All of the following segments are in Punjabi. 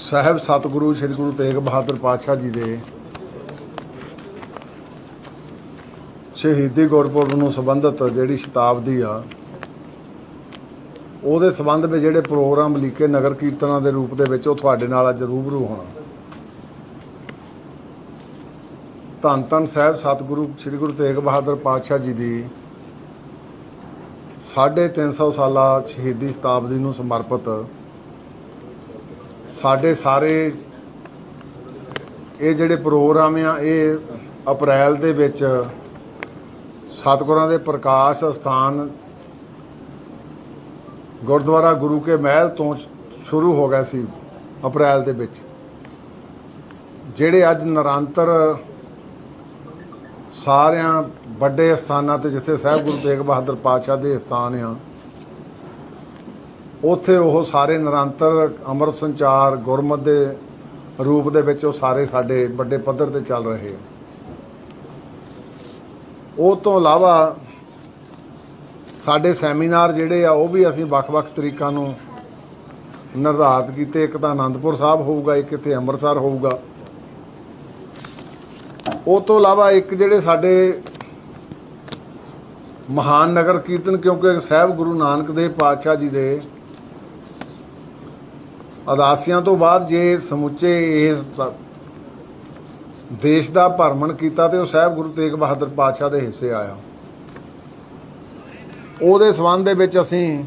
ਸਾਹਿਬ ਸਤਿਗੁਰੂ ਸ੍ਰੀ ਗੁਰੂ ਤੇਗ ਬਹਾਦਰ ਪਾਤਸ਼ਾਹ ਜੀ ਦੇ ਸ਼ਹੀਦੀ ਗੁਰਪੁਰਬ ਨੂੰ ਸੰਬੰਧਿਤ ਜਿਹੜੀ ਸ਼ਤਾਬਦੀ ਆ, ਉਹਦੇ ਸੰਬੰਧ ਵਿੱਚ ਜਿਹੜੇ ਪ੍ਰੋਗਰਾਮ ਲਿਖੇ ਨਗਰ ਕੀਰਤਨਾਂ ਦੇ ਰੂਪ ਦੇ ਵਿੱਚ ਉਹ ਤੁਹਾਡੇ ਨਾਲ ਅੱਜ ਰੂਬਰੂ ਹੋਣਾ। ਧੰਨ ਧੰਨ ਸਾਹਿਬ ਸਤਿਗੁਰੂ ਸ੍ਰੀ ਗੁਰੂ ਤੇਗ ਬਹਾਦਰ ਪਾਤਸ਼ਾਹ ਜੀ ਦੀ 350 ਸਾਲਾ ਸ਼ਹੀਦੀ ਸ਼ਤਾਬਦੀ ਨੂੰ ਸਮਰਪਿਤ ਸਾਡੇ ਸਾਰੇ ਇਹ ਜਿਹੜੇ ਪ੍ਰੋਗਰਾਮ ਆ, ਇਹ ਅਪ੍ਰੈਲ ਦੇ ਵਿੱਚ ਸਤਿਗੁਰਾਂ ਦੇ ਪ੍ਰਕਾਸ਼ ਸਥਾਨ ਗੁਰਦੁਆਰਾ ਗੁਰੂ ਕੇ ਮਹਿਲ ਤੋਂ ਸ਼ੁਰੂ ਹੋ ਗਿਆ ਸੀ ਅਪ੍ਰੈਲ ਦੇ ਵਿੱਚ। ਜਿਹੜੇ ਅੱਜ ਨਿਰੰਤਰ ਸਾਰਿਆਂ ਵੱਡੇ ਸਥਾਨਾਂ ਤੇ ਜਿੱਥੇ ਸਾਹਿਬ ਗੁਰੂ ਤੇਗ ਬਹਾਦਰ ਪਾਤਸ਼ਾਹ ਦੇ ਸਥਾਨ ਆ ਉੱਥੇ ਉਹ ਸਾਰੇ ਨਿਰੰਤਰ ਅੰਮ੍ਰਿਤ ਸੰਚਾਰ ਗੁਰਮਤ ਦੇ ਰੂਪ ਦੇ ਵਿੱਚ ਉਹ ਸਾਰੇ ਸਾਡੇ ਵੱਡੇ ਪੱਧਰ ਤੇ ਚੱਲ ਰਹੇ ਉਹ ਤੋਂ ਇਲਾਵਾ ਸਾਡੇ ਸੈਮੀਨਾਰ ਜਿਹੜੇ ਆ, ਉਹ ਵੀ ਅਸੀਂ ਵੱਖ-ਵੱਖ ਤਰੀਕਾਂ ਨੂੰ ਨਿਰਧਾਰਤ ਕੀਤੇ। ਇੱਕ ਤਾਂ ਆਨੰਦਪੁਰ ਸਾਹਿਬ ਹੋਊਗਾ, ਇੱਕ ਇੱਥੇ ਅੰਮ੍ਰਿਤਸਰ ਹੋਊਗਾ। ਉਹ ਤੋਂ ਇਲਾਵਾ ਇੱਕ ਜਿਹੜੇ ਸਾਡੇ ਮਹਾਨ ਨਗਰ ਕੀਰਤਨ, ਕਿਉਂਕਿ ਸਾਹਿਬ ਗੁਰੂ ਨਾਨਕ ਦੇਵ ਪਾਤਸ਼ਾਹ ਜੀ ਦੇ ਅਦਾਸੀਆਂ ਤੋਂ ਬਾਅਦ ਜੇ ਸਮੁੱਚੇ ਇਸ ਦੇਸ਼ ਦਾ ਭਰਮਣ ਕੀਤਾ ਤੇ ਉਹ ਸਾਹਿਬ ਗੁਰੂ ਤੇਗ ਬਹਾਦਰ ਪਾਤਸ਼ਾਹ ਦੇ ਹਿੱਸੇ ਆਇਆ। ਉਹਦੇ ਸਬੰਧ ਦੇ ਵਿੱਚ ਅਸੀਂ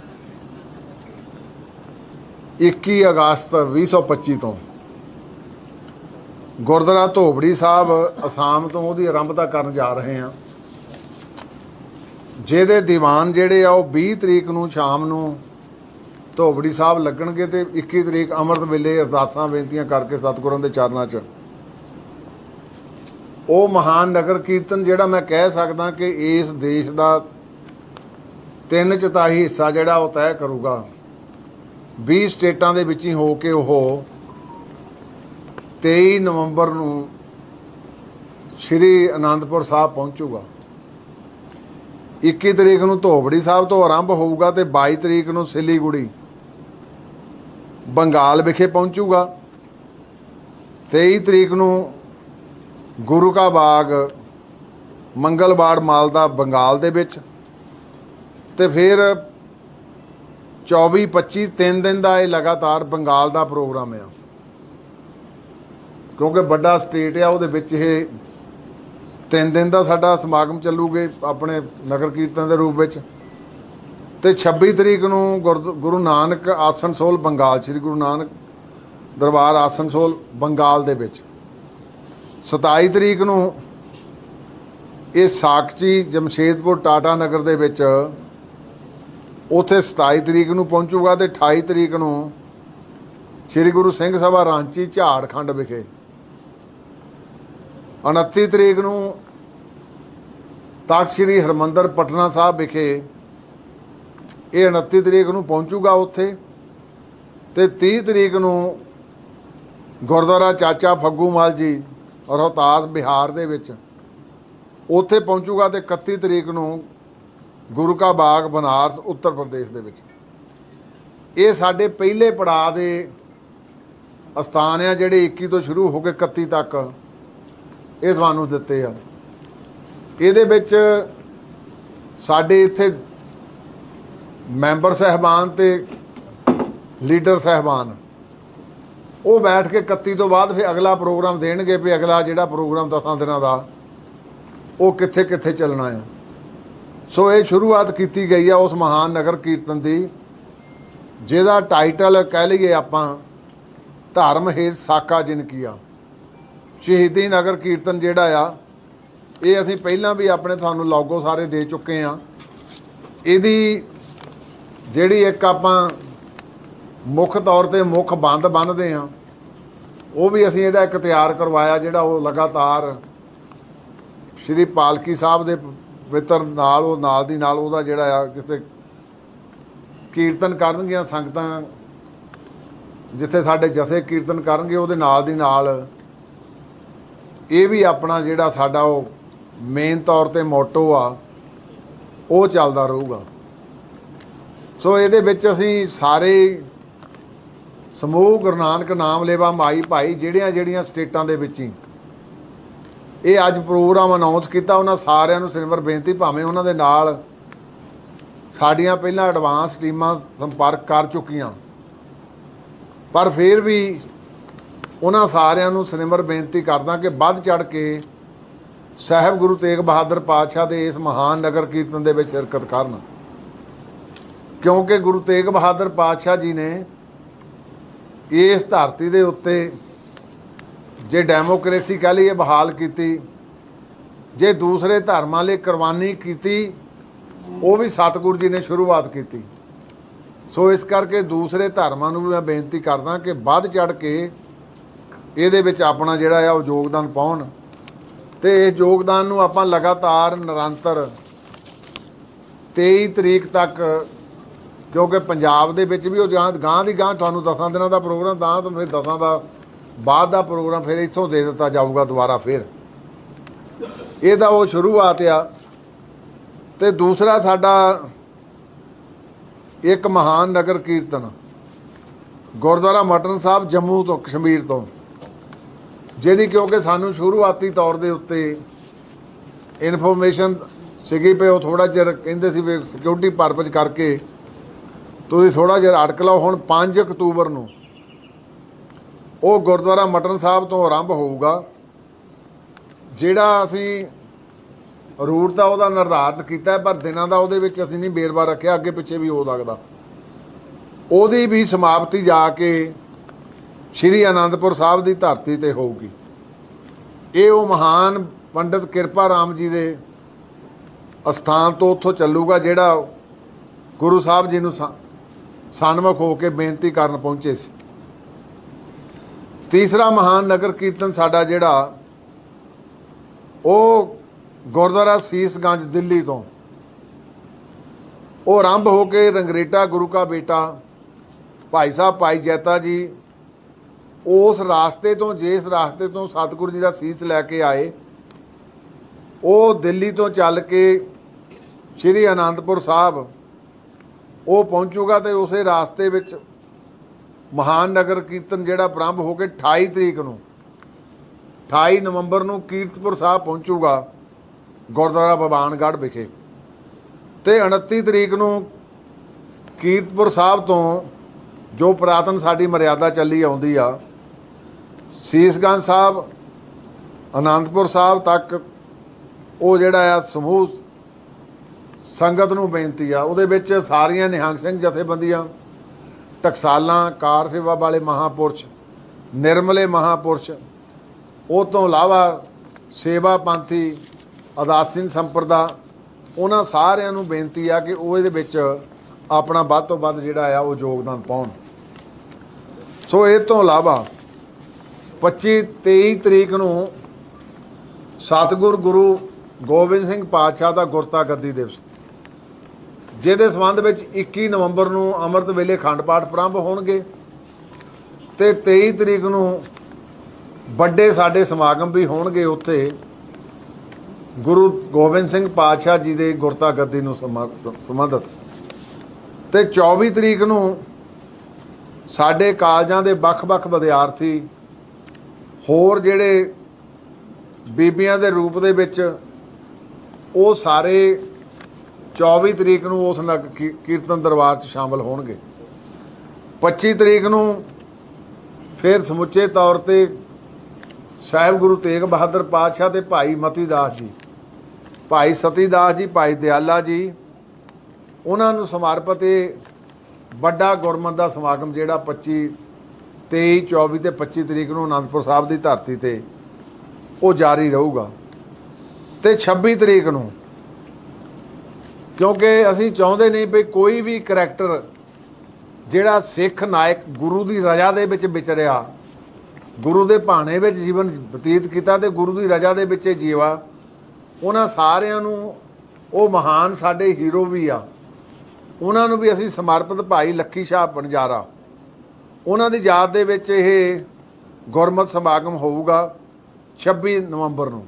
21 ਅਗਸਤ 2025 ਤੋਂ ਗੁਰਦੁਆਰਾ ਧੋਬੜੀ ਸਾਹਿਬ ਅਸਾਮ ਤੋਂ ਉਹਦੀ ਆਰੰਭਤਾ ਕਰਨ ਜਾ ਰਹੇ ਹਾਂ। ਜਿਹਦੇ ਦੀਵਾਨ ਜਿਹੜੇ ਆ ਉਹ 20 ਤਰੀਕ ਨੂੰ ਸ਼ਾਮ ਨੂੰ ਧੋਬੜੀ ਸਾਹਿਬ ਲੱਗਣਗੇ ਤੇ 21 ਤਰੀਕ ਅੰਮ੍ਰਿਤ ਵੇਲੇ ਅਰਦਾਸਾਂ, ਬੇਨਤੀਆਂ ਕਰਕੇ ਸਤਿਗੁਰਾਂ ਦੇ ਚਰਨਾਂ 'ਚ। ਉਹ ਮਹਾਨ ਨਗਰ ਕੀਰਤਨ ਜਿਹੜਾ ਮੈਂ ਕਹਿ ਸਕਦਾ ਕਿ ਇਸ ਦੇਸ਼ ਦਾ ਤਿੰਨ ਚਤਾਹੀ ਹਿੱਸਾ ਜਿਹੜਾ ਉਹ ਤੈਅ ਕਰੂਗਾ। 20 ਸਟੇਟਾਂ ਦੇ ਵਿੱਚ ਹੀ ਹੋ ਕੇ ਉਹ 23 ਨਵੰਬਰ ਨੂੰ ਸ਼੍ਰੀ ਅਨੰਦਪੁਰ ਸਾਹਿਬ ਪਹੁੰਚੂਗਾ। 21 ਤਰੀਕ ਨੂੰ ਧੋਬੜੀ ਸਾਹਿਬ ਤੋਂ ਆਰੰਭ ਹੋਊਗਾ ਤੇ 22 ਤਰੀਕ ਨੂੰ ਸਿੱਲੀਗੁੜੀ। ਬੰਗਾਲ ਵਿਖੇ ਪਹੁੰਚੂਗਾ। 23 ਤਰੀਕ ਨੂੰ ਗੁਰੂ ਕਾ ਬਾਗ, ਮੰਗਲਵਾਰ ਮਾਲਦਾ ਬੰਗਾਲ ਦੇ ਵਿੱਚ ਤੇ ਫਿਰ 24 25 ਤਿੰਨ ਦਿਨ ਦਾ ਇਹ ਲਗਾਤਾਰ ਬੰਗਾਲ ਦਾ ਪ੍ਰੋਗਰਾਮ ਆ। ਕਿਉਂਕਿ ਵੱਡਾ ਸਟੇਟ ਆ, ਉਹਦੇ ਵਿੱਚ ਇਹ ਤਿੰਨ ਦਿਨ ਦਾ ਸਾਡਾ ਸਮਾਗਮ ਚੱਲੂਗੇ ਆਪਣੇ ਨਗਰ ਕੀਰਤਨ ਦੇ ਰੂਪ ਵਿੱਚ। ਤੇ 26 ਤਰੀਕ ਨੂੰ ਗੁਰਦ- ਗੁਰੂ ਨਾਨਕ ਆਸਨਸੋਲ ਬੰਗਾਲ, ਸ੍ਰੀ ਗੁਰੂ ਨਾਨਕ ਦਰਬਾਰ ਆਸਨਸੋਲ ਬੰਗਾਲ ਦੇ ਵਿੱਚ। 27 ਤਰੀਕ ਨੂੰ ਇਹ ਸਾਕਚੀ ਜਮਸ਼ੇਦਪੁਰ ਟਾਟਾ ਨਗਰ ਦੇ ਵਿੱਚ ਉਥੇ 27 ਤਰੀਕ ਨੂੰ ਪਹੁੰਚੂਗਾ ਤੇ 28 ਤਰੀਕ ਨੂੰ ਸ੍ਰੀ ਗੁਰੂ ਸਿੰਘ ਸਭਾ ਰਾਂਚੀ ਝਾੜਖੰਡ ਵਿਖੇ। 29 ਤਰੀਕ ਨੂੰ ਤਖਤ ਸ੍ਰੀ ਹਰਮੰਦਰ, ਪਟਨਾ ਸਾਹਿਬ ਵਿਖੇ ਇਹ 29 ਤਰੀਕ ਨੂੰ ਪਹੁੰਚੂਗਾ ਉੱਥੇ ਤੇ 30 ਤਰੀਕ ਨੂੰ ਗੁਰਦੁਆਰਾ ਚਾਚਾ ਫੱਗੂ ਮਾਲ ਜੀ, ਰੋਹਤਾਸ, ਬਿਹਾਰ ਦੇ ਵਿੱਚ। ਉੱਥੇ ਪਹੁੰਚੂਗਾ ਤੇ 31 ਤਰੀਕ ਨੂੰ ਗੁਰੂ ਕਾ ਬਾਗ, ਬਨਾਰਸ, ਉੱਤਰ ਪ੍ਰਦੇਸ਼ ਦੇ ਵਿੱਚ। ਇਹ ਸਾਡੇ ਪਹਿਲੇ ਪੜਾਅ ਦੇ ਅਸਥਾਨ ਆ, ਜਿਹੜੇ 21 ਤੋਂ ਸ਼ੁਰੂ ਹੋ ਕੇ 31 ਤੱਕ ਇਹ ਤੁਹਾਨੂੰ ਦਿੱਤੇ ਆ। ਇਹਦੇ ਵਿੱਚ ਸਾਡੇ ਇੱਥੇ ਮੈਂਬਰ ਸਹਿਬਾਨ ਤੇ ਲੀਡਰ ਸਹਿਬਾਨ। ਉਹ ਬੈਠ ਕੇ 31 ਤੋਂ ਬਾਅਦ ਫਿਰ ਅਗਲਾ ਪ੍ਰੋਗਰਾਮ ਦੇਣਗੇ ਵੀ ਅਗਲਾ ਜਿਹੜਾ ਪ੍ਰੋਗਰਾਮ ਦਸਾਂ ਦਿਨਾਂ ਦਾ, ਉਹ ਕਿੱਥੇ ਕਿੱਥੇ ਚੱਲਣਾ ਹੈ। ਸੋ ਇਹ ਸ਼ੁਰੂਆਤ ਕੀਤੀ ਗਈ ਆ ਉਸ ਮਹਾਨ ਨਗਰ ਕੀਰਤਨ ਦੀ, ਜਿਹਦਾ ਟਾਈਟਲ ਕਹਿ ਲਈਏ ਆਪਾਂ, ਧਰਮ ਹੇਤ ਸਾਕਾ ਜਿਨ ਕੀਆ। ਸ਼ਹੀਦੀ ਨਗਰ ਕੀਰਤਨ ਜਿਹੜਾ ਆ, ਇਹ ਅਸੀਂ ਪਹਿਲਾਂ ਵੀ ਆਪਣੇ ਤੁਹਾਨੂੰ ਲੋਗੋ ਸਾਰੇ ਦੇ ਚੁੱਕੇ ਆ। ਇਹਦੀ ਜਿਹੜੀ ਇੱਕ ਆਪਾਂ ਮੁੱਖ ਤੌਰ ਤੇ ਮੁੱਖ ਬੰਦ ਬੰਨਦੇ ਹਾਂ, ਉਹ ਵੀ ਅਸੀਂ ਇਹਦਾ ਇੱਕ ਤਿਆਰ ਕਰਵਾਇਆ ਜਿਹੜਾ ਉਹ ਲਗਾਤਾਰ ਸ਼੍ਰੀ ਪਾਲਕੀ ਸਾਹਿਬ ਦੇ ਪਵਿੱਤਰ ਨਾਲ, ਉਹ ਨਾਲ ਦੀ ਨਾਲ ਉਹਦਾ ਜਿਹੜਾ ਆ ਜਿੱਥੇ ਕੀਰਤਨ ਕਰਨਗੀਆਂ ਸੰਗਤਾਂ, ਜਿੱਥੇ ਸਾਡੇ ਜਥੇ ਕੀਰਤਨ ਕਰਨਗੇ, ਉਹਦੇ ਨਾਲ ਦੀ ਨਾਲ ਇਹ ਵੀ ਆਪਣਾ ਜਿਹੜਾ ਸਾਡਾ ਉਹ ਮੇਨ ਤੌਰ ਤੇ ਮੋਟੋ ਆ, ਉਹ ਚੱਲਦਾ ਰਹੂਗਾ। ਸੋ ਇਹਦੇ ਵਿੱਚ ਅਸੀਂ ਸਾਰੇ ਸਮੂਹ, ਗੁਰੂ ਨਾਨਕ ਨਾਮ ਲੇਵਾ ਮਾਈ ਭਾਈ, ਜਿਹੜੀਆਂ ਜਿਹੜੀਆਂ ਸਟੇਟਾਂ ਦੇ ਵਿੱਚ ਹੀ ਇਹ ਅੱਜ ਪ੍ਰੋਗਰਾਮ ਅਨਾਉਂਸ ਕੀਤਾ, ਉਹਨਾਂ ਸਾਰਿਆਂ ਨੂੰ ਸਿਰਵਰ ਬੇਨਤੀ, ਭਾਵੇਂ ਉਹਨਾਂ ਦੇ ਨਾਲ ਸਾਡੀਆਂ ਪਹਿਲਾਂ ਐਡਵਾਂਸ ਟੀਮਾਂ ਸੰਪਰਕ ਕਰ ਚੁੱਕੀਆਂ, ਪਰ ਫਿਰ ਵੀ ਉਹਨਾਂ ਸਾਰਿਆਂ ਨੂੰ ਸਿਰਮਰ ਬੇਨਤੀ ਕਰਦਾ ਕਿ ਵੱਧ ਚੜ ਕੇ ਸਾਹਿਬ ਗੁਰੂ ਤੇਗ ਬਹਾਦਰ ਪਾਤਸ਼ਾਹ ਦੇ ਇਸ ਮਹਾਨ ਨਗਰ ਕੀਰਤਨ ਦੇ ਵਿੱਚ ਸ਼ਿਰਕਤ ਕਰਨ। ਕਿਉਂਕਿ ਗੁਰੂ ਤੇਗ ਬਹਾਦਰ ਪਾਤਸ਼ਾਹ ਜੀ ਨੇ ਇਸ ਧਰਤੀ ਦੇ ਉੱਤੇ ਜੇ ਡੈਮੋਕ੍ਰੇਸੀ ਕਹ ਲਈਏ, ਬਹਾਲ ਕੀਤੀ, ਜੇ ਦੂਸਰੇ ਧਰਮਾਂ ਲਈ ਕੁਰਬਾਨੀ ਕੀਤੀ, ਉਹ ਵੀ ਸਤਿਗੁਰੂ ਜੀ ਨੇ ਸ਼ੁਰੂਆਤ ਕੀਤੀ। ਸੋ ਇਸ ਕਰਕੇ ਦੂਸਰੇ ਧਰਮਾਂ ਨੂੰ ਵੀ ਮੈਂ ਬੇਨਤੀ ਕਰਦਾ ਕਿ ਵੱਧ ਚੜ ਕੇ ਇਹਦੇ ਵਿੱਚ ਆਪਣਾ ਜਿਹੜਾ ਆ, ਉਹ ਯੋਗਦਾਨ ਪਾਉਣ ਤੇ ਇਸ ਯੋਗਦਾਨ ਨੂੰ ਆਪਾਂ ਲਗਾਤਾਰ, ਨਿਰੰਤਰ 23 ਤਰੀਕ ਤੱਕ ਕਿਉਂਕਿ ਪੰਜਾਬ ਦੇ ਵਿੱਚ ਵੀ ਉਹ ਜਾਂ ਗਾਂ ਦੀ ਗਾਂ ਤੁਹਾਨੂੰ ਦਸਾਂ ਦਿਨਾਂ ਦਾ ਪ੍ਰੋਗਰਾਮ, ਤਾਂ ਤੋਂ ਫਿਰ ਦਸਾਂ ਦਾ ਬਾਅਦ ਦਾ ਪ੍ਰੋਗਰਾਮ ਫਿਰ ਇੱਥੋਂ ਦੇ ਦਿੱਤਾ ਜਾਊਗਾ ਦੁਬਾਰਾ ਫਿਰ। ਇਹਦਾ ਉਹ ਸ਼ੁਰੂਆਤ ਆ। ਤੇ ਦੂਸਰਾ ਸਾਡਾ ਇੱਕ ਮਹਾਨ ਨਗਰ ਕੀਰਤਨ, ਗੁਰਦੁਆਰਾ ਮਟਨ ਸਾਹਿਬ ਜੰਮੂ ਤੋਂ, ਕਸ਼ਮੀਰ ਤੋਂ, ਜਿਹਦੀ ਕਿਉਂਕਿ ਸਾਨੂੰ ਸ਼ੁਰੂਆਤੀ ਤੌਰ ਦੇ ਉੱਤੇ ਇਨਫੋਰਮੇਸ਼ਨ ਸੀਗੀ ਪਈ ਉਹ ਥੋੜਾ ਜਿਹਾ ਕਹਿੰਦੇ ਸੀ ਵੀ ਸਿਕਿਉਰਿਟੀ ਪਰਪਸ ਕਰਕੇ ਤੁਸੀਂ ਥੋੜਾ ਜਿਹਾ ਅਟਕ ਲਓ ਹੁਣ 5 ਅਕਤੂਬਰ ਨੂੰ। ਉਹ ਗੁਰਦੁਆਰਾ ਮਟਨ ਸਾਹਿਬ ਤੋਂ ਆਰੰਭ ਹੋਊਗਾ। ਜਿਹੜਾ ਅਸੀਂ ਰੂਟ ਦਾ ਉਹਦਾ ਨਿਰਧਾਰਤ ਕੀਤਾ ਪਰ ਦਿਨਾਂ ਦਾ ਉਹਦੇ ਵਿੱਚ ਅਸੀਂ ਨਹੀਂ ਬੇਰਵਾ ਰੱਖਿਆ, ਅੱਗੇ ਪਿੱਛੇ ਵੀ ਹੋ ਸਕਦਾ। ਉਹਦੀ ਵੀ ਸਮਾਪਤੀ ਜਾ ਕੇ ਸ਼੍ਰੀ ਅਨੰਦਪੁਰ ਸਾਹਿਬ ਦੀ ਧਰਤੀ ਤੇ ਹੋਊਗੀ। ਇਹ ਉਹ ਮਹਾਨ ਪੰਡਿਤ ਕਿਰਪਾ ਰਾਮ ਜੀ ਦੇ ਅਸਥਾਨ ਤੋਂ ਉੱਥੋਂ ਚੱਲੂਗਾ, ਜਿਹੜਾ ਗੁਰੂ ਸਾਹਿਬ ਜੀ ਨੂੰ ਸ- ਸਨਮੁਖ ਹੋ ਕੇ ਬੇਨਤੀ ਕਰਨ ਪਹੁੰਚੇ ਸੀ। ਤੀਸਰਾ ਮਹਾਨ ਨਗਰ ਕੀਰਤਨ ਸਾਡਾ ਜਿਹੜਾ, ਉਹ ਗੁਰਦੁਆਰਾ ਸੀਸਗੰਜ ਦਿੱਲੀ ਤੋਂ। ਉਹ ਆਰੰਭ ਹੋ ਕੇ ਰੰਗਰੇਟਾ, ਗੁਰੂ ਕਾ ਬੇਟਾ, ਭਾਈ ਸਾਹਿਬ, ਭਾਈ ਜੈਤਾ ਜੀ, ਉਸ ਰਾਸਤੇ ਤੋਂ, ਜਿਸ ਰਾਸਤੇ ਤੋਂ ਸਤਿਗੁਰੂ ਜੀ ਦਾ ਸੀਸ ਲੈ ਕੇ ਆਏ, ਉਹ ਦਿੱਲੀ ਤੋਂ ਚੱਲ ਕੇ ਸ਼੍ਰੀ ਅਨੰਦਪੁਰ ਸਾਹਿਬ ਉਹ ਪਹੁੰਚੂਗਾ ਤੇ ਉਸੇ ਰਾਸਤੇ ਵਿੱਚ ਮਹਾਨ ਨਗਰ ਕੀਰਤਨ ਜਿਹੜਾ ਪ੍ਰਾਰੰਭ ਹੋ ਕੇ 28 ਤਰੀਕ ਨੂੰ 28 ਨਵੰਬਰ ਨੂੰ ਕੀਰਤਪੁਰ ਸਾਹਿਬ ਪਹੁੰਚੂਗਾ ਗੁਰਦੁਆਰਾ ਬਬਾਨਗੜ੍ਹ ਵਿਖੇ। ਤੇ 29 ਤਰੀਕ ਨੂੰ ਕੀਰਤਪੁਰ ਸਾਹਿਬ ਤੋਂ ਜੋ ਪੁਰਾਤਨ ਸਾਡੀ ਮਰਿਆਦਾ ਚੱਲੀ ਆਉਂਦੀ ਆ, ਸੀਸਗੰਜ ਸਾਹਿਬ, ਅਨੰਦਪੁਰ ਸਾਹਿਬ ਤੱਕ ਉਹ ਜਿਹੜਾ ਆ ਸਮੂਹ ਸੰਗਤ ਨੂੰ ਬੇਨਤੀ ਆ, ਉਹਦੇ ਵਿੱਚ ਸਾਰੀਆਂ ਨਿਹੰਗ ਸਿੰਘ ਜਥੇਬੰਦੀਆਂ, ਟਕਸਾਲਾਂ, ਕਾਰ ਸੇਵਾ ਵਾਲੇ ਮਹਾਪੁਰਸ਼, ਨਿਰਮਲੇ ਮਹਾਪੁਰਸ਼, ਉਹ ਤੋਂ ਇਲਾਵਾ ਸੇਵਾ ਪੰਥੀ, ਅਦਾਸੀਨ ਸੰਪਰਦਾ, ਉਹਨਾਂ ਸਾਰਿਆਂ ਨੂੰ ਬੇਨਤੀ ਆ ਕਿ ਉਹ ਇਹਦੇ ਵਿੱਚ ਆਪਣਾ ਵੱਧ ਤੋਂ ਵੱਧ ਜਿਹੜਾ ਆ, ਉਹ ਯੋਗਦਾਨ ਪਾਉਣ। ਸੋ ਇਹ ਤੋਂ ਇਲਾਵਾ 25 23 ਤਰੀਕ ਨੂੰ ਸਤਿਗੁਰ ਗੁਰੂ ਗੋਬਿੰਦ ਸਿੰਘ ਪਾਤਸ਼ਾਹ ਦਾ ਗੁਰਤਾ ਗੱਦੀ ਦਿਵਸ। ਜਿਹਦੇ ਸੰਬੰਧ ਵਿੱਚ 21 ਨਵੰਬਰ ਨੂੰ ਅੰਮ੍ਰਿਤ ਵੇਲੇ ਖੰਡ ਪਾਠ ਪ੍ਰਾਰੰਭ ਹੋਣਗੇ ਤੇ 23 ਤਰੀਕ ਨੂੰ ਵੱਡੇ ਸਾਡੇ ਸਮਾਗਮ ਵੀ ਹੋਣਗੇ ਉੱਥੇ। ਗੁਰੂ ਗੋਬਿੰਦ ਸਿੰਘ ਪਾਤਸ਼ਾਹ ਜੀ ਦੇ ਗੁਰਤਾ ਗੱਦੀ ਨੂੰ ਸਮਾ- ਸ- ਸੰਬੰਧਿਤ। ਤੇ 24 ਤਰੀਕ ਨੂੰ ਸਾਡੇ ਕਾਲਜਾਂ ਦੇ ਵੱਖ-ਵੱਖ ਵਿਦਿਆਰਥੀ, ਹੋਰ ਜਿਹੜੇ ਬੀਬੀਆਂ ਦੇ ਰੂਪ ਦੇ ਵਿੱਚ, ਉਹ ਸਾਰੇ 24 ਤਰੀਕ ਨੂੰ ਉਸ ਨਗ ਕੀ- ਕੀਰਤਨ ਦਰਬਾਰ 'ਚ ਸ਼ਾਮਲ ਹੋਣਗੇ। 25 ਤਰੀਕ ਨੂੰ ਫਿਰ ਸਮੁੱਚੇ ਤੌਰ ਤੇ ਸਾਹਿਬ ਗੁਰੂ ਤੇਗ ਬਹਾਦਰ ਪਾਤਸ਼ਾਹ ਤੇ ਭਾਈ ਮਤੀ ਦਾਸ ਜੀ, ਭਾਈ ਸਤੀ ਦਾਸ ਜੀ, ਭਾਈ ਦਿਆਲਾ ਜੀ, ਉਹਨਾਂ ਨੂੰ ਸਮਰਪਿਤ ਇਹ ਵੱਡਾ ਗੁਰਮਤ ਦਾ ਸਮਾਗਮ ਜਿਹੜਾ 25 23 24 ਤੇ 25 ਤਰੀਕ ਨੂੰ ਅਨੰਦਪੁਰ ਸਾਹਿਬ ਦੀ ਧਰਤੀ ਤੇ ਉਹ ਜਾਰੀ ਰਹੂਗਾ। ਤੇ 26 ਤਰੀਕ ਨੂੰ ਕਿਉਂਕਿ ਅਸੀਂ ਚਾਹੁੰਦੇ ਨਹੀਂ ਵੀ ਕੋਈ ਵੀ ਕਰੈਕਟਰ ਜਿਹੜਾ ਸਿੱਖ ਨਾਇਕ ਗੁਰੂ ਦੀ ਰਜ਼ਾ ਦੇ ਵਿੱਚ ਵਿਚਰਿਆ ਗੁਰੂ ਦੇ ਭਾਣੇ ਵਿੱਚ ਜੀਵਨ ਬਤੀਤ ਕੀਤਾ ਤੇ ਗੁਰੂ ਦੀ ਰਜ਼ਾ ਦੇ ਵਿੱਚ ਇਹ ਜੀਵਾ, ਉਹਨਾਂ ਸਾਰਿਆਂ ਨੂੰ ਉਹ ਮਹਾਨ ਸਾਡੇ ਹੀਰੋ ਵੀ ਆ। ਉਹਨਾਂ ਨੂੰ ਵੀ ਅਸੀਂ ਸਮਰਪਿਤ ਭਾਈ ਲੱਖੀ ਸ਼ਾਹ ਬਣਜਾਰਾ ਉਹਨਾਂ ਦੀ ਯਾਦ ਦੇ ਵਿੱਚ ਇਹ ਗੁਰਮਤ ਸਮਾਗਮ ਹੋਊਗਾ 26 ਨਵੰਬਰ ਨੂੰ।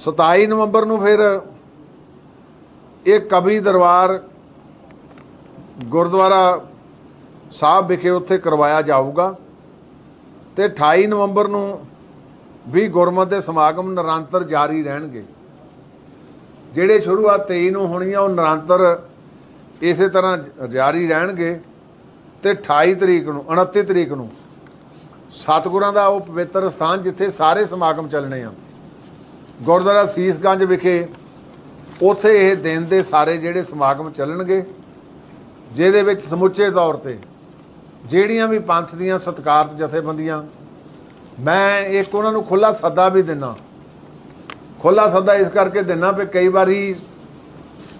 27 ਨਵੰਬਰ ਨੂੰ ਫਿਰ ਇਹ ਕਵੀ ਦਰਬਾਰ ਗੁਰਦੁਆਰਾ ਸਾਹਿਬ ਵਿਖੇ ਉੱਥੇ ਕਰਵਾਇਆ ਜਾਊਗਾ ਤੇ 28 ਨਵੰਬਰ ਨੂੰ ਵੀ ਗੁਰਮਤਿ ਦੇ ਸਮਾਗਮ ਨਿਰੰਤਰ ਜਾਰੀ ਰਹਿਣਗੇ। ਜਿਹੜੇ ਸ਼ੁਰੂਆਤ 23 ਨੂੰ ਹੋਣੀਆਂ ਉਹ ਨਿਰੰਤਰ ਇਸੇ ਤਰ੍ਹਾਂ ਜਾਰੀ ਰਹਿਣਗੇ ਤੇ 28 ਤਰੀਕ ਨੂੰ 29 ਤਰੀਕ ਨੂੰ ਸਤਿਗੁਰਾਂ ਦਾ ਉਹ ਪਵਿੱਤਰ ਸਥਾਨ ਜਿੱਥੇ ਸਾਰੇ ਸਮਾਗਮ ਚੱਲਣੇ ਆ। ਗੁਰਦੁਆਰਾ ਸੀਸਗੰਜ ਵਿਖੇ ਉੱਥੇ ਇਹ ਦਿਨ ਦੇ ਸਾਰੇ ਜਿਹੜੇ ਸਮਾਗਮ ਚੱਲਣਗੇ, ਜਿਹਦੇ ਵਿੱਚ ਸਮੁੱਚੇ ਤੌਰ ਤੇ ਜਿਹੜੀਆਂ ਵੀ ਪੰਥ ਦੀਆਂ ਸਤਿਕਾਰਤ ਜਥੇਬੰਦੀਆਂ, ਮੈਂ ਇੱਕ ਉਹਨਾਂ ਨੂੰ ਖੁੱਲਾ ਸੱਦਾ ਵੀ ਦਿੰਨਾ। ਖੁੱਲਾ ਸੱਦਾ ਇਸ ਕਰਕੇ ਦਿੰਨਾ ਵੀ ਕਈ ਵਾਰੀ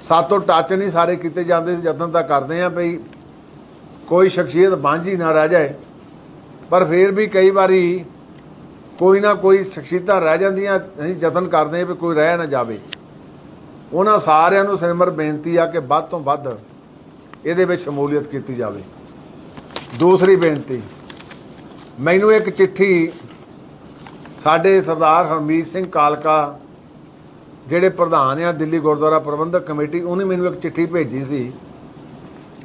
ਸਾਤੋਂ ਟੱਚ ਨਹੀਂ ਸਾਰੇ ਕੀਤੇ ਜਾਂਦੇ, ਯਤਨ ਤਾਂ ਕਰਦੇ ਆ ਭਈ ਕੋਈ ਸ਼ਖਸੀਅਤ ਬਾਂਝੀ ਨਾ ਰਹਿ ਜਾਏ। ਪਰ ਫਿਰ ਵੀ ਕਈ ਵਾਰੀ ਕੋਈ ਨਾ ਕੋਈ ਸ਼ਖਸੀਅਤਾਂ ਰਹਿ ਜਾਂਦੀਆਂ, ਅਸੀਂ ਯਤਨ ਕਰਦੇ ਹਾਂ ਵੀ ਕੋਈ ਰਹਿ ਨਾ ਜਾਵੇ। ਉਹਨਾਂ ਸਾਰਿਆਂ ਨੂੰ ਸਿਮਰ ਬੇਨਤੀ ਆ ਕਿ ਵੱਧ ਤੋਂ ਵੱਧ ਇਹਦੇ ਵਿੱਚ ਸ਼ਮੂਲੀਅਤ ਕੀਤੀ ਜਾਵੇ। ਦੂਸਰੀ ਬੇਨਤੀ, ਮੈਨੂੰ ਇੱਕ ਚਿੱਠੀ ਸਾਡੇ ਸਰਦਾਰ ਹਰਮੀਤ ਸਿੰਘ ਕਾਲਕਾ, ਜਿਹੜੇ ਪ੍ਰਧਾਨ ਆ ਦਿੱਲੀ ਗੁਰਦੁਆਰਾ ਪ੍ਰਬੰਧਕ ਕਮੇਟੀ, ਉਹਨੇ ਮੈਨੂੰ ਇੱਕ ਚਿੱਠੀ ਭੇਜੀ ਸੀ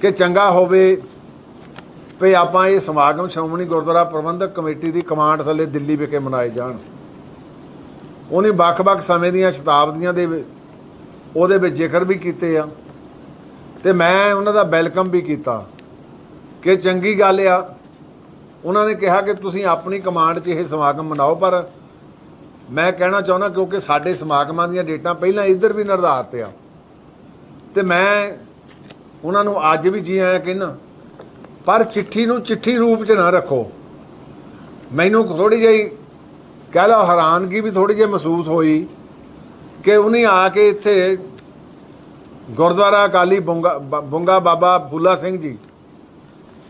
ਕਿ ਚੰਗਾ ਹੋਵੇ ਵੀ ਆਪਾਂ ਇਹ ਸਮਾਗਮ ਸ਼੍ਰੋਮਣੀ ਗੁਰਦੁਆਰਾ ਪ੍ਰਬੰਧਕ ਕਮੇਟੀ ਦੀ ਕਮਾਂਡ ਥੱਲੇ ਦਿੱਲੀ ਵਿਖੇ ਮਨਾਏ ਜਾਣ। ਉਹਨੇ ਵੱਖ-ਵੱਖ ਸਮੇਂ ਦੀਆਂ ਸ਼ਤਾਬਦੀਆਂ ਦੇ ਉਹਦੇ ਵਿੱਚ ਜ਼ਿਕਰ ਵੀ ਕੀਤੇ ਆ। ਤੇ ਮੈਂ ਉਹਨਾਂ ਦਾ ਵੈਲਕਮ ਵੀ ਕੀਤਾ। ਕਿ ਚੰਗੀ ਗੱਲ ਆ। ਉਹਨਾਂ ਨੇ ਕਿਹਾ ਕਿ ਤੁਸੀਂ ਆਪਣੀ ਕਮਾਂਡ 'ਚ ਇਹ ਸਮਾਗਮ ਮਨਾਓ, ਪਰ ਮੈਂ ਕਹਿਣਾ ਚਾਹੁੰਦਾ ਕਿਉਂਕਿ ਸਾਡੇ ਸਮਾਗਮਾਂ ਦੀਆਂ ਡੇਟਾਂ ਪਹਿਲਾਂ ਇੱਧਰ ਵੀ ਨਿਰਧਾਰਤ ਆ। ਤੇ ਮੈਂ ਉਹਨਾਂ ਨੂੰ ਅੱਜ ਵੀ ਜੀ ਆਇਆ ਕਹਿਣਾ ਪਰ ਚਿੱਠੀ ਨੂੰ ਚਿੱਠੀ ਰੂਪ 'ਚ ਨਾ ਰੱਖੋ। ਮੈਨੂੰ ਥੋੜੀ ਜਿਹੀ ਕਹਿ ਲਓ ਹੈਰਾਨਗੀ ਵੀ ਥੋੜੀ ਜਿਹੀ ਮਹਿਸੂਸ ਹੋਈ। ਕਿ ਉਹਨੇ ਆ ਕੇ ਇੱਥੇ ਗੁਰਦੁਆਰਾ ਅਕਾਲੀ ਬੁੰਗਾ ਬੁੰਗਾ ਬਾਬਾ ਫੂਲਾ ਸਿੰਘ ਜੀ,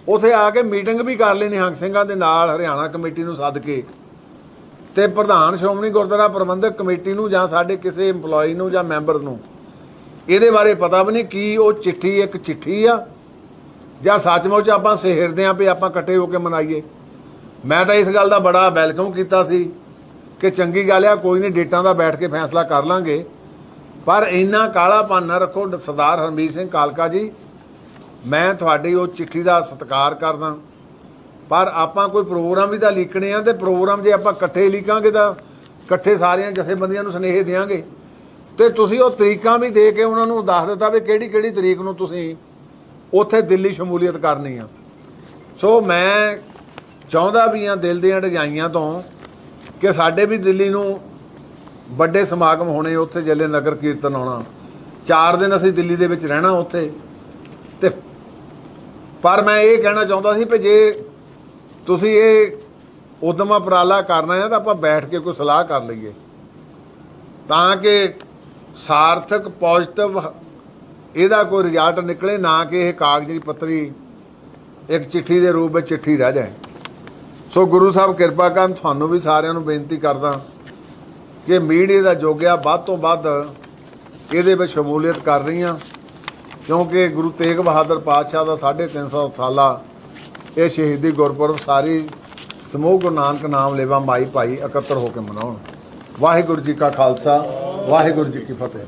ਉਥੇ ਆ ਕੇ ਮੀਟਿੰਗ ਵੀ ਕਰ ਲਈ ਨਿਹੰਗ ਸਿੰਘਾਂ ਦੇ ਨਾਲ ਹਰਿਆਣਾ ਕਮੇਟੀ ਨੂੰ ਸੱਦ ਕੇ ਤੇ ਪ੍ਰਧਾਨ ਸ਼੍ਰੋਮਣੀ ਗੁਰਦੁਆਰਾ ਪ੍ਰਬੰਧਕ ਕਮੇਟੀ ਨੂੰ ਜਾਂ ਸਾਡੇ ਕਿਸੇ EMPLOYE ਨੂੰ ਜਾਂ ਮੈਂਬਰ ਨੂੰ, ਇਹਦੇ ਬਾਰੇ ਪਤਾ ਵੀ ਨਹੀਂ ਕੀ ਉਹ ਚਿੱਠੀ ਇੱਕ ਚਿੱਠੀ ਆ, ਜਾਂ ਸੱਚਮੁੱਚ ਆਪਾਂ ਸਿਹਰਦੇ ਆਂ ਵੀ ਆਪਾਂ ਇਕੱਠੇ ਹੋ ਕੇ ਮਨਾਈਏ। ਮੈਂ ਤਾਂ ਇਸ ਗੱਲ ਦਾ ਬੜਾ ਵੈਲਕਮ ਕੀਤਾ ਸੀ। ਕਿ ਚੰਗੀ ਗੱਲ ਆ, ਕੋਈ ਨਹੀਂ, ਡੇਟਾਂ ਦਾ ਬੈਠ ਕੇ ਫੈਸਲਾ ਕਰ ਲਾਂਗੇ। ਪਰ ਇੰਨਾ ਕਾਲਾਪਨ ਨਾ ਰੱਖੋ, ਸਰਦਾਰ ਹਰਮੀਤ ਸਿੰਘ ਕਾਲਕਾ ਜੀ, ਮੈਂ ਤੁਹਾਡੀ ਉਹ ਚਿੱਠੀ ਦਾ ਸਤਿਕਾਰ ਕਰਦਾ। ਪਰ ਆਪਾਂ ਕੋਈ ਪ੍ਰੋਗਰਾਮ ਵੀ ਤਾਂ ਲਿਖਣੇ ਆ, ਤੇ ਪ੍ਰੋਗਰਾਮ ਜੇ ਆਪਾਂ ਇਕੱਠੇ ਲਿਖਾਂਗੇ ਤਾਂ ਇਕੱਠੇ ਸਾਰੀਆਂ ਜਥੇਬੰਦੀਆਂ ਨੂੰ ਸੁਨੇਹੇ ਦੇਵਾਂਗੇ ਤੇ ਤੁਸੀਂ ਉਹ ਤਰੀਕਾਂ ਵੀ ਦੇ ਕੇ ਉਹਨਾਂ ਨੂੰ ਦੱਸ ਦਿੱਤਾ ਵੀ ਕਿਹੜੀ ਕਿਹੜੀ ਤਰੀਕ ਨੂੰ ਤੁਸੀਂ ਉੱਥੇ ਦਿੱਲੀ ਸ਼ਮੂਲੀਅਤ ਕਰਨੀ ਆ। ਸੋ ਮੈਂ ਚਾਹੁੰਦਾ ਵੀ ਆ ਦਿਲ ਦੀਆਂ ਡਗਾਈਆਂ ਤੋਂ ਕਿ ਸਾਡੇ ਵੀ ਦਿੱਲੀ ਨੂੰ ਵੱਡੇ ਸਮਾਗਮ ਹੋਣੇ ਉੱਥੇ ਜਲੇ ਨਗਰ ਕੀਰਤਨ ਆਉਣਾ ਚਾਰ ਦਿਨ ਅਸੀਂ ਦਿੱਲੀ ਦੇ ਵਿੱਚ ਰਹਿਣਾ ਉੱਥੇ। ਤੇ ਪਰ ਮੈਂ ਇਹ ਕਹਿਣਾ ਚਾਹੁੰਦਾ ਸੀ ਵੀ ਜੇ ਤੁਸੀਂ ਇਹ ਉਦਮ ਉਪਰਾਲਾ ਕਰਨਾ ਹੈ ਤਾਂ ਆਪਾਂ ਬੈਠ ਕੇ ਕੋਈ ਸਲਾਹ ਕਰ ਲਈਏ। ਤਾਂ ਕਿ ਸਾਰਥਕ ਪੋਜ਼ਿਟਿਵ ਇਹਦਾ ਕੋਈ ਰਿਜ਼ਲਟ ਨਿਕਲੇ, ਨਾ ਕਿ ਇਹ ਕਾਗਜ਼ੀ ਪੱਤਰੀ ਇੱਕ ਚਿੱਠੀ ਦੇ ਰੂਪ ਵਿੱਚ ਚਿੱਠੀ ਰਹਿ ਜਾਏ। ਸੋ ਗੁਰੂ ਸਾਹਿਬ ਕਿਰਪਾ ਕਰਨ, ਤੁਹਾਨੂੰ ਵੀ ਸਾਰਿਆਂ ਨੂੰ ਬੇਨਤੀ ਕਰਦਾ ਕਿ ਮੀਡੀਆ ਦਾ ਜੋਗਿਆ ਵੱਧ ਤੋਂ ਵੱਧ ਇਹਦੇ ਵਿੱਚ ਸ਼ਮੂਲੀਅਤ ਕਰ ਰਹੀਆਂ ਕਿਉਂਕਿ ਗੁਰੂ ਤੇਗ ਬਹਾਦਰ ਪਾਤਸ਼ਾਹ ਦਾ 350 ਸਾਲਾ ਇਹ ਸ਼ਹੀਦੀ ਗੁਰਪੁਰਬ ਸਾਰੀ ਸਮੂਹ ਗੁਰੂ ਨਾਨਕ ਨਾਮ ਲੇਵਾ ਮਾਈ ਭਾਈ ਇਕੱਤਰ ਹੋ ਕੇ ਮਨਾਉਣ। ਵਾਹਿਗੁਰੂ ਜੀ ਕਾ ਖਾਲਸਾ, ਵਾਹਿਗੁਰੂ ਜੀ ਕੀ ਫਤਿਹ।